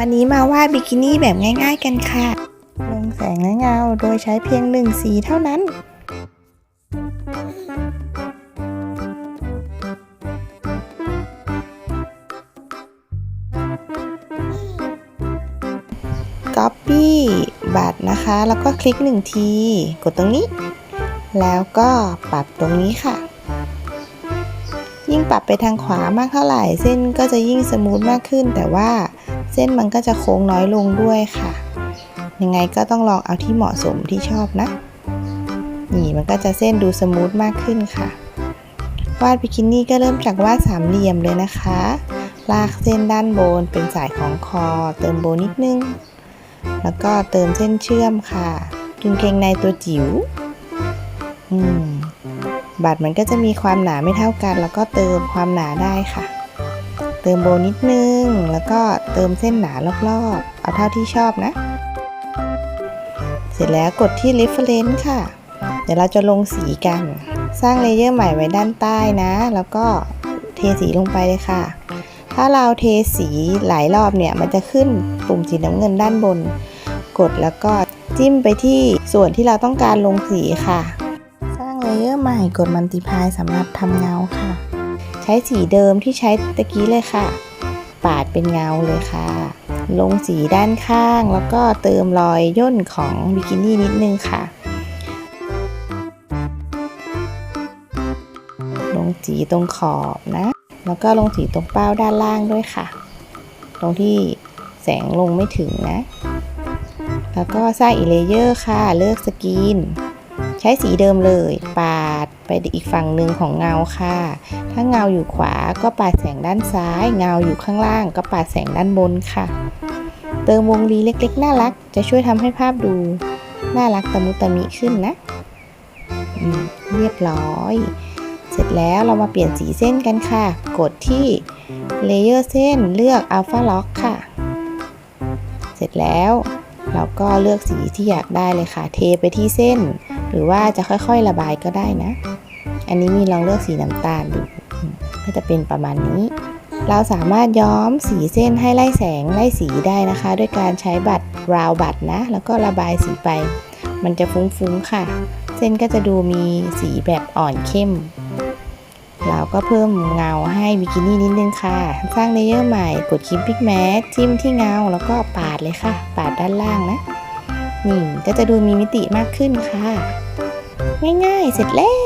วันนี้มาวาดบิกินี่แบบง่ายๆกันค่ะ ลงแสงและเงาโดยใช้เพียงหนึ่งสีเท่านั้น Copy บัตรนะคะ แล้วก็คลิกหนึ่งที กดตรงนี้ แล้วก็ปรับตรงนี้ค่ะ ยิ่งปรับไปทางขวามากเท่าไหร่ เส้นก็จะยิ่งสมูทมากขึ้นแต่ว่า เส้นมันก็จะโค้งน้อยลงด้วยค่ะ ยังไงก็ต้องลองเอาที่เหมาะสมที่ชอบนะ นี่มันก็จะเส้นดูสมูทมากขึ้นค่ะ วาดบิกินี่ก็เริ่มจากวาดสามเหลี่ยมเลยนะคะ ลากเส้นด้านบนเป็นสายของคอ เติมโบนิดนึง แล้วก็เติมเส้นเชื่อมค่ะกางเกงในตัวจิ๋วอืมบัตรมันก็จะมีความหนาไม่เท่ากัน แล้วก็เติมความหนาได้ค่ะ เติมโบนิดนึง แล้วก็เติมเส้นหนารอบๆ เอาเท่าที่ชอบนะ เสร็จแล้วกดที่ reference ค่ะ เดี๋ยวเราจะลงสีกัน สร้างเลเยอร์ใหม่ไว้ด้านใต้นะ แล้วก็เทสีลงไปเลยค่ะ ถ้าเราเทสีหลายรอบเนี่ย มันจะขึ้นปุ่มสีน้ำเงินด้านบน กดแล้วก็จิ้มไปที่ส่วนที่เราต้องการลงสีค่ะ สร้างเลเยอร์ใหม่กดมัลติพายสำหรับทำเงาค่ะ ใช้สีเดิมที่ใช้ตะกี้เลยค่ะ ปาดเป็นเงาเลยค่ะ ลงสีด้านข้างแล้วก็เติมรอยย่นของบิกินี่นิดนึงค่ะ ลงสีตรงขอบนะ แล้วก็ลงสีตรงเป้าด้านล่างด้วยค่ะ ตรงที่แสงลงไม่ถึงนะ แล้วก็สร้างอีเลเยอร์ค่ะ เลือกสกรีน ช้สีเดิมเลย ปาดไปอีกฝั่งหนึ่งของเงาค่ะ ถ้าเงาอยู่ขวาก็ปาดแสงด้านซ้าย เงาอยู่ข้างล่าง ก็ปาดแสงด้านบนค่ะ เติมวงรีเล็กๆ น่ารัก จะช่วยทำให้ภาพดู น่ารักตะมุตะมิขึ้นนะเรียบร้อย เสร็จแล้วเรามาเปลี่ยนสีเส้นกันค่ะ กดที่เลเยอร์เส้นเลือก Alpha Lock ค่ะ เสร็จแล้วเราก็เลือกสีที่อยากได้เลยค่ะ เทไปที่เส้น หรือว่าจะค่อยๆระบายก็ได้นะ อันนี้มีลองเลือกสีน้ำตาลดูก็จะเป็นประมาณนี้ เราสามารถย้อมสีเส้นให้ไล่แสงไล่สีได้นะคะ ด้วยการใช้บัตรราวบัตรนะ แล้วก็ระบายสีไป มันจะฟุ้งๆค่ะ เส้นก็จะดูมีสีแบบอ่อนเข้มเราก็เพิ่มเงาให้บิกินี่นิดนึงค่ะ สร้างเลเยอร์ใหม่ กดคลิปพิกแมสจิ้มที่เงาแล้วก็ปาดเลยค่ะ ปาดด้านล่างนะ นี่ก็จะดูมีมิติมากขึ้นค่ะ ง่ายๆ เสร็จแล้ว